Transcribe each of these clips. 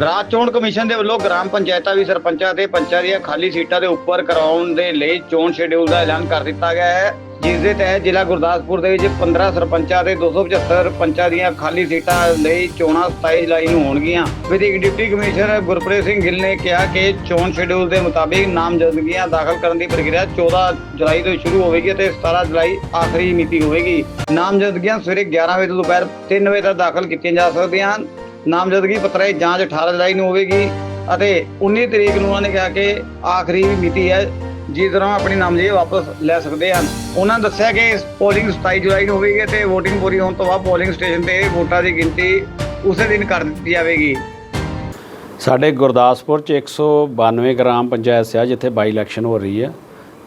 ਰਾਜ ਚੋਣ ਕਮਿਸ਼ਨ ਦੇ ਵੱਲੋਂ ਗ੍ਰਾਮ ਪੰਚਾਇਤਾਂ ਵੀ ਸਰਪੰਚਾਂ ਤੇ ਪੰਚਾਂ ਦੀਆਂ ਖਾਲੀ ਸੀਟਾਂ ਦੇ ਉੱਪਰ ਕਰਾਉਣ ਦੇ ਲਈ ਚੋਣ ਸ਼ੈਡਿਊਲ ਦਾ ਐਲਾਨ ਕਰ ਦਿੱਤਾ ਗਿਆ ਹੈ। ਜਿਸ ਦੇ ਤਹਿਤ ਜ਼ਿਲ੍ਹਾ ਗੁਰਦਾਸਪੁਰ ਦੇ ਵਿੱਚ 15 ਸਰਪੰਚਾਂ ਤੇ 275 ਪੰਚਾਂ ਦੀਆਂ ਖਾਲੀ ਸੀਟਾਂ ਲਈ ਚੋਣਾਂ 27 ਜੁਲਾਈ ਨੂੰ ਹੋਣਗੀਆਂ। ਵਿਧਾਇਕ ਡਿਪਟੀ ਕਮਿਸ਼ਨਰ ਗੁਰਪ੍ਰੀਤ ਸਿੰਘ ਗਿੱਲ ਨੇ ਕਿਹਾ ਕਿ ਚੋਣ ਸ਼ੈਡਿਊਲ ਦੇ ਮੁਤਾਬਿਕ ਨਾਮਜ਼ਦਗੀਆਂ ਦਾਖਲ ਕਰਨ ਦੀ ਪ੍ਰਕਿਰਿਆ 14 ਜੁਲਾਈ ਤੋਂ ਸ਼ੁਰੂ ਹੋਵੇਗੀ ਅਤੇ 17 ਜੁਲਾਈ ਆਖਰੀ ਮਿਤੀ ਹੋਵੇਗੀ। ਨਾਮਜ਼ਦਗੀਆਂ ਸਵੇਰੇ 11 ਵਜੇ ਤੋਂ ਦੁਪਹਿਰ 3 ਵਜੇ ਤੱਕ ਦਾਖਲ ਕੀਤੀਆਂ ਜਾ ਸਕਦੀਆਂ ਹਨ। ਨਾਮਜ਼ਦਗੀ ਪੱਤਰ ਦੀ ਜਾਂਚ 18 ਜੁਲਾਈ ਨੂੰ ਹੋਵੇਗੀ ਅਤੇ 19 ਤਰੀਕ ਨੂੰ ਉਹਨਾਂ ਨੇ ਕਿਹਾ ਕਿ ਆਖਰੀ ਮਿਤੀ ਹੈ, ਜਿਸ ਤਰ੍ਹਾਂ ਆਪਣੀ ਨਾਮਜ਼ਦਗੀ ਵਾਪਸ ਲੈ ਸਕਦੇ ਹਨ। ਉਹਨਾਂ ਦੱਸਿਆ ਕਿ ਪੋਲਿੰਗ 27 ਜੁਲਾਈ ਨੂੰ ਹੋਵੇਗੀ ਤੇ VOTING ਪੂਰੀ ਹੋਣ ਤੋਂ ਬਾਅਦ ਪੋਲਿੰਗ ਸਟੇਸ਼ਨ ਤੇ ਵੋਟਾਂ ਦੀ ਗਿਣਤੀ ਉਸੇ ਦਿਨ ਕਰ ਦਿੱਤੀ ਜਾਵੇਗੀ। ਸਾਡੇ ਗੁਰਦਾਸਪੁਰ ਚ 192 ਗ੍ਰਾਮ ਪੰਚਾਇਤ ਸਿਆ, ਜਿੱਥੇ ਬਾਈ ਇਲੈਕਸ਼ਨ ਹੋ ਰਹੀ ਹੈ।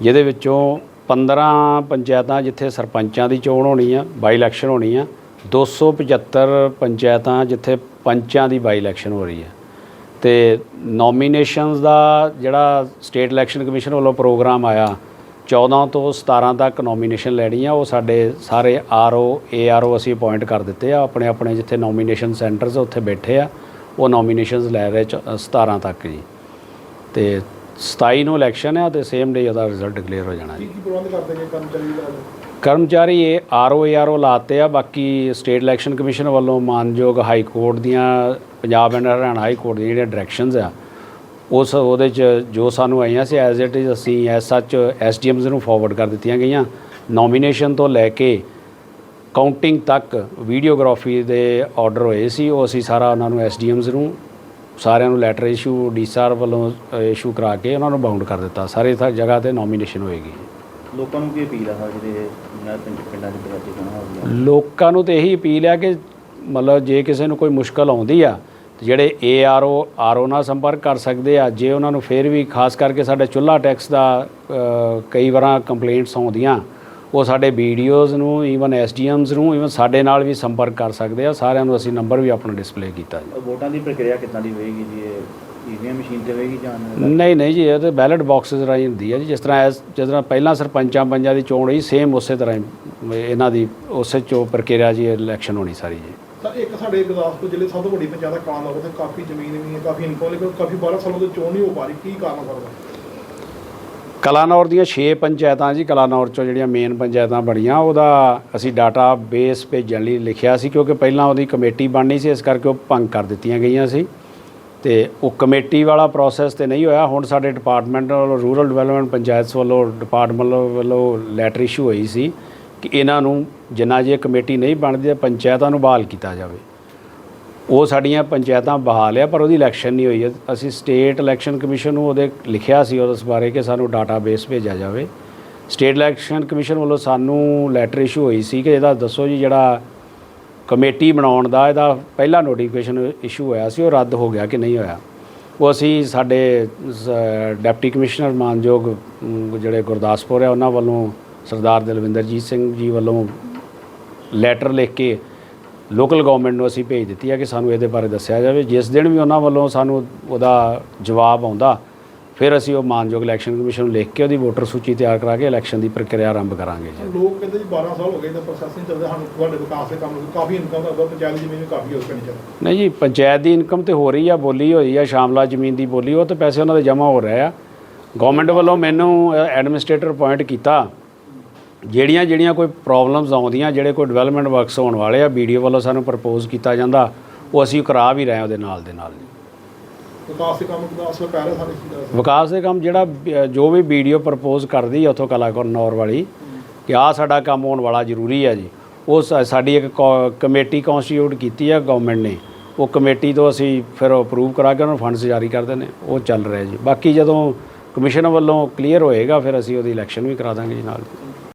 ਜਿਹਦੇ ਵਿੱਚੋਂ 15 ਪੰਚਾਇਤਾਂ ਜਿੱਥੇ ਸਰਪੰਚਾਂ ਦੀ ਚੋਣ ਹੋਣੀ ਆ, ਬਾਈ ਇਲੈਕਸ਼ਨ ਹੋਣੀ ਆ 275 ਪੰਚਾਇਤਾਂ ਜਿੱਥੇ ਪੰਚਾਂ ਦੀ ਬਾਈ ਇਲੈਕਸ਼ਨ ਹੋ ਰਹੀ ਹੈ। ਤੇ ਨੋਮੀਨੇਸ਼ਨਸ ਦਾ ਜਿਹੜਾ ਸਟੇਟ ਇਲੈਕਸ਼ਨ ਕਮਿਸ਼ਨ ਵੱਲੋਂ ਪ੍ਰੋਗਰਾਮ ਆਇਆ 14 ਤੋਂ 17 ਤੱਕ ਨੋਮੀਨੇਸ਼ਨ ਲੈਣੀ ਆ ਉਹ ਸਾਡੇ ਸਾਰੇ ਆਰਓ ਏਆਰਓ ਅਸੀਂ ਅਪਾਇੰਟ ਕਰ ਦਿੱਤੇ ਆ। ਆਪਣੇ ਆਪਣੇ ਜਿੱਥੇ ਨੋਮੀਨੇਸ਼ਨ ਸੈਂਟਰਸ ਉੱਥੇ ਬੈਠੇ ਆ। ਉਹ ਨੋਮੀਨੇਸ਼ਨਸ ਲੈ ਰਹੇ ਚ- 17 ਤੱਕ ਜੀ। ਤੇ 27 ਨੂੰ ਇਲੈਕਸ਼ਨ ਆ ਤੇ ਸੇਮ ਡੇ ਉਹਦਾ ਰਿਜ਼ਲਟ ਡਿਕਲੇਅਰ ਹੋ ਜਾਣਾ ਜੀ। ਕੀ ਪ੍ਰਬੰਧ ਕਰਦੇ ਨੇ ਕਰਮਚਾਰੀ ਦਾ ਕਰਮਚਾਰੀ ਇਹ ਆਰਓ ਏਆਰਓ ਲਾਤੇ ਆ, ਬਾਕੀ ਸਟੇਟ ਇਲੈਕਸ਼ਨ ਕਮਿਸ਼ਨ ਵੱਲੋਂ ਮਾਨਯੋਗ ਹਾਈ ਕੋਰਟ ਦੀਆਂ, Punjab and Haryana high court ਦੀਆਂ ਜਿਹੜੀਆਂ ਡਾਇਰੈਕਸ਼ਨਸ ਆ, ਉਸ ਉਹਦੇ ਚ ਜੋ ਸਾਨੂੰ ਆਈਆਂ ਸੀ ਐਜ਼ ਇਟ ਇਜ਼ ਅਸੀਂ ਐਸ ਸੱਚ ਐਸਡੀਐਮਸ ਨੂੰ ਫਾਰਵਰਡ ਕਰ ਦਿੱਤੀਆਂ ਗਈਆਂ। ਨੋਮੀਨੇਸ਼ਨ ਤੋਂ ਲੈ ਕੇ ਕਾਊਂਟਿੰਗ ਤੱਕ ਵੀਡੀਓਗ੍ਰਾਫੀ ਦੇ ਆਰਡਰ ਹੋਏ ਸੀ, ਉਹ ਅਸੀਂ ਸਾਰਾ ਉਹਨਾਂ ਨੂੰ ਐਸਡੀਐਮਸ ਨੂੰ, ਸਾਰਿਆਂ ਨੂੰ ਲੈਟਰ ਇਸ਼ੂ ਡੀਸਆਰ ਵੱਲੋਂ ਇਸ਼ੂ ਕਰਾ ਕੇ ਉਹਨਾਂ ਨੂੰ ਬਾਉਂਡ ਕਰ ਦਿੱਤਾ। ਸਾਰੇ ਜਗ੍ਹਾ ਤੇ ਨੋਮੀਨੇਸ਼ਨ ਹੋਏਗੀ। ਲੋਕਾਂ ਨੂੰ ਕੀ ਅਪੀਲ ਆ ਜਿਹੜੇ ਇਹਨਾਂ ਪਿੰਡ ਪਿੰਡਾਂ ਦੇ ਦਰਵਾਜ਼ੇ ਚੋਣਾਂ ਹੋ ਗਈਆਂ? ਲੋਕਾਂ ਨੂੰ ਤੇ ਇਹੀ ਅਪੀਲ ਹੈ ਕਿ ਮਤਲਬ ਜੇ ਕਿਸੇ ਨੂੰ ਕੋਈ ਮੁਸ਼ਕਲ ਆਉਂਦੀ ਆ ਜਿਹੜੇ ਏਆਰਓ ਆਰਓ ਨਾਲ ਸੰਪਰਕ ਕਰ ਸਕਦੇ ਆ ਜੇ ਉਹਨਾਂ ਨੂੰ ਫਿਰ ਵੀ ਖਾਸ ਕਰਕੇ ਸਾਡੇ ਚੁੱਲ੍ਹਾ ਟੈਕਸ ਦਾ ਕਈ ਵਾਰਾਂ ਕੰਪਲੇਂਟਸ ਆਉਂਦੀਆਂ ਉਹ ਸਾਡੇ ਵੀਡੀਓਜ਼ ਨੂੰ ਈਵਨ ਐਸਡੀਐਮਸ ਨੂੰ ਈਵਨ ਸਾਡੇ ਨਾਲ ਵੀ ਸੰਪਰਕ ਕਰ ਸਕਦੇ ਆ ਸਾਰਿਆਂ ਨੂੰ ਅਸੀਂ ਨੰਬਰ ਵੀ ਆਪਣਾ ਡਿਸਪਲੇ ਕੀਤਾ ਜੀ। ਵੋਟਾਂ ਦੀ ਪ੍ਰਕਿਰਿਆ ਕਿੱਦਾਂ ਦੀ ਹੋਏਗੀ ਜੀ ਇਹ? ਈਵੀਐਮ ਮਸ਼ੀਨ ਤੇ ਹੋਏਗੀ ਜਾਂ ਨਹੀਂ ਨਹੀਂ ਜੀ ਇਹ ਤੇ ਬੈਲਟ ਬਾਕਸਸ ਰਾਹੀਂ ਹੁੰਦੀ ਹੈ ਜੀ। ਜਿਸ ਤਰ੍ਹਾਂ ਐਸ- ਜਿਸ ਤਰ੍ਹਾਂ ਪਹਿਲਾਂ ਸਰਪੰਚਾਂ ਪੰਜਾਂ ਦੀ ਚੋਣ ਹੋਈ ਸੇਮ ਉਸੇ ਤਰ੍ਹਾਂ ਹੀ ਇਹਨਾਂ ਦੀ ਉਸੇ ਚੋ ਪ੍ਰਕਿਰਿਆ ਜੀ ਇਲੈਕਸ਼ਨ ਹੋਣੀ ਸਾਰੀ ਜੀ। ਤਾਂ ਇੱਕ ਸਾਡੇ ਗੁਰਦਾਸਪੁਰ ਜ਼ਿਲ੍ਹੇ ਸਭ ਤੋਂ ਵੱਡੀ ਪੰਚਾਇਤ ਕਾਲਾਂ ਦਾ ਉੱਥੇ ਕਾਫੀ ਜ਼ਮੀਨ ਵੀ ਹੈ ਕਾਫੀ ਇਨਕਮ ਲੇਕਿਨ ਕਾਫੀ 12 ਸਾਲਾਂ ਤੋਂ ਚੋਣ ਨਹੀਂ ਹੋ ਪਾ ਰਹੀ। ਕੀ ਕਾਰਨ ਕਰਦਾ ਕਲਾਨੌਰ ਦੀਆਂ 6 ਪੰਚਾਇਤਾਂ ਜੀ ਕਲਾਨੌਰ ਚੋਂ ਜਿਹੜੀਆਂ ਮੇਨ ਪੰਚਾਇਤਾਂ ਬਣੀਆਂ ਉਹਦਾ ਅਸੀਂ ਡਾਟਾ ਬੇਸ ਭੇਜਣ ਲਈ ਲਿਖਿਆ ਸੀ ਕਿਉਂਕਿ ਪਹਿਲਾਂ ਉਹਦੀ ਕਮੇਟੀ ਬਣਨੀ ਸੀ ਇਸ ਕਰਕੇ ਉਹ ਭੰਗ ਕਰ ਦਿੱਤੀਆਂ ਗਈਆਂ ਸੀ। ਤੇ ਉਹ ਕਮੇਟੀ ਵਾਲਾ ਪ੍ਰੋਸੈਸ ਤੇ ਨਹੀਂ ਹੋਇਆ। ਹੁਣ ਸਾਡੇ ਡਿਪਾਰਟਮੈਂਟ ਵੱਲੋਂ ਰੂਰਲ ਡਿਵੈਲਪਮੈਂਟ ਪੰਚਾਇਤਸ ਵੱਲੋਂ ਡਿਪਾਰਟਮੈਂਟ ਵੱਲੋਂ ਲੈਟਰ ਇਸ਼ੂ ਹੋਈ ਸੀ ਕਿ ਇਹਨਾਂ ਨੂੰ ਜਿੰਨਾ ਜੇ ਕਮੇਟੀ ਨਹੀਂ ਬਣਦੀ ਤਾਂ ਪੰਚਾਇਤਾਂ ਨੂੰ ਬਹਾਲ ਕੀਤਾ ਜਾਵੇ। ਉਹ ਸਾਡੀਆਂ ਪੰਚਾਇਤਾਂ ਬਹਾਲ ਆ, ਪਰ ਉਹਦੀ ਇਲੈਕਸ਼ਨ ਨਹੀਂ ਹੋਈ ਅਸੀਂ ਸਟੇਟ ਇਲੈਕਸ਼ਨ ਕਮਿਸ਼ਨ ਨੂੰ ਉਹਦੇ ਲਿਖਿਆ ਸੀ ਉਸ ਬਾਰੇ ਕਿ ਸਾਨੂੰ ਡਾਟਾਬੇਸ ਭੇਜਿਆ ਜਾਵੇ। ਸਟੇਟ ਇਲੈਕਸ਼ਨ ਕਮਿਸ਼ਨ ਵੱਲੋਂ ਸਾਨੂੰ ਲੈਟਰ ਇਸ਼ੂ ਹੋਈ ਸੀ ਕਿ ਇਹਦਾ ਦੱਸੋ ਜੀ ਜਿਹੜਾ ਕਮੇਟੀ ਬਣਾਉਣ ਦਾ ਇਹਦਾ ਪਹਿਲਾ ਨੋਟੀਫਿਕੇਸ਼ਨ ਇਸ਼ੂ ਹੋਇਆ ਸੀ, ਉਹ ਰੱਦ ਹੋ ਗਿਆ ਕਿ ਨਹੀਂ ਹੋਇਆ। ਉਹ ਅਸੀਂ ਸਾਡੇ, ਸ- ਡਿਪਟੀ ਕਮਿਸ਼ਨਰ ਮਾਨਯੋਗ ਜਿਹੜੇ ਗੁਰਦਾਸਪੁਰ ਹੈ, ਉਹਨਾਂ ਵੱਲੋਂ ਸਰਦਾਰ ਦਲਵਿੰਦਰਜੀਤ ਸਿੰਘ ਜੀ ਵੱਲੋਂ ਲੈਟਰ ਲਿਖ ਕੇ ਲੋਕਲ ਗਵਰਨਮੈਂਟ ਨੂੰ ਅਸੀਂ ਭੇਜ ਦਿੱਤੀ ਹੈ ਕਿ ਸਾਨੂੰ ਇਹਦੇ ਬਾਰੇ ਦੱਸਿਆ ਜਾਵੇ। ਜਿਸ ਦਿਨ ਵੀ ਉਹਨਾਂ ਵੱਲੋਂ ਸਾਨੂੰ ਉਹਦਾ ਜਵਾਬ ਆਉਂਦਾ ਫਿਰ ਅਸੀਂ ਉਹ ਮਾਨਯੋਗ ਇਲੈਕਸ਼ਨ ਕਮਿਸ਼ਨ ਨੂੰ ਲਿਖ ਕੇ ਉਹਦੀ ਵੋਟਰ ਸੂਚੀ ਤਿਆਰ ਕਰਾ ਕੇ ਇਲੈਕਸ਼ਨ ਦੀ ਪ੍ਰਕਿਰਿਆ ਆਰੰਭ ਕਰਾਂਗੇ ਜੀ। ਲੋਕ ਕਹਿੰਦੇ ਜੀ 12 ਸਾਲ ਹੋ ਗਏ ਤਾਂ ਪ੍ਰੋਸੈਸ ਨਹੀਂ ਚੱਲਦਾ ਸਾਨੂੰ ਤੁਹਾਡੇ ਵਿਕਾਸ ਦੇ ਕੰਮ ਕਾਫੀ ਇਨਕਮ ਦਾ ਪੰਚਾਇਤ ਜ਼ਮੀਨ ਵੀ ਕਾਫੀ ਹੋ ਪਿੰਡ ਚ ਨਹੀਂ ਜੀ ਪੰਚਾਇਤ ਦੀ ਇਨਕਮ ਤੇ ਹੋ ਰਹੀ ਆ ਬੋਲੀ ਹੋਈ ਆ ਸ਼ਾਮਲਾ ਜ਼ਮੀਨ ਦੀ ਬੋਲੀ ਉਹ ਤੇ ਪੈਸੇ ਉਹਨਾਂ ਦੇ ਜਮ੍ਹਾਂ ਹੋ ਰਹੇ ਆ। ਗਵਰਨਮੈਂਟ ਵੱਲੋਂ ਮੈਨੂੰ ਐਡਮਿਨਿਸਟ੍ਰੇਟਰ ਅਪਾਇੰਟ ਕੀਤਾ। ਜਿਹੜੀਆਂ ਜਿਹੜੀਆਂ ਕੋਈ ਪ੍ਰੋਬਲਮਸ ਆਉਂਦੀਆਂ ਜਿਹੜੇ ਕੋਈ ਡਿਵੈਲਪਮੈਂਟ ਵਰਕਸ ਹੋਣ ਵਾਲੇ ਆ ਵੀਡੀਓ ਵੱਲੋਂ ਸਾਨੂੰ ਪ੍ਰਪੋਜ਼ ਕੀਤਾ ਜਾਂਦਾ ਉਹ ਅਸੀਂ ਕਰਾ ਵੀ ਰਹੇ ਹਾਂ ਉਹਦੇ ਨਾਲ ਦੇ ਨਾਲ ਵਿਕਾਸ ਦੇ ਕੰਮ ਦਾ ਅਸਲ ਪੈ ਰਿਹਾ ਸਾਡੇ ਚੀਜ਼ ਵਿਕਾਸ ਦੇ ਕੰਮ ਜਿਹੜਾ ਅ, ਜੋ ਵੀ ਵੀਡੀਓ ਪ੍ਰਪੋਜ਼ ਕਰਦੀ ਆ ਉਥੋਂ ਕਲਾਕਾਰ ਨੌਰ ਵਾਲੀ ਕਿ ਆਹ ਸਾਡਾ ਕੰਮ ਹੋਣ ਵਾਲਾ ਜ਼ਰੂਰੀ ਹੈ ਜੀ। ਉਹ ਸਾ- ਸਾਡੀ ਇੱਕ ਕੌ- ਕਮੇਟੀ ਕਨਸਟੀਟਿਊਟ ਕੀਤੀ ਆ ਗਵਰਨਮੈਂਟ ਨੇ। ਉਹ ਕਮੇਟੀ ਤੋਂ ਅਸੀਂ ਫਿਰ ਅਪਰੂਵ ਕਰਾ ਕੇ ਉਹਨਾਂ ਨੂੰ ਫੰਡਸ ਜਾਰੀ ਕਰਦੇ ਨੇ ਉਹ ਚੱਲ ਰਿਹਾ ਜੀ। ਬਾਕੀ ਜਦੋਂ ਕਮਿਸ਼ਨ ਵੱਲੋਂ ਕਲੀਅਰ ਹੋਏਗਾ ਫਿਰ ਅਸੀਂ ਉਹਦੀ ਇਲੈਕਸ਼ਨ ਵੀ ਕਰਾ ਦਾਂਗੇ ਜੀ ਨਾਲ।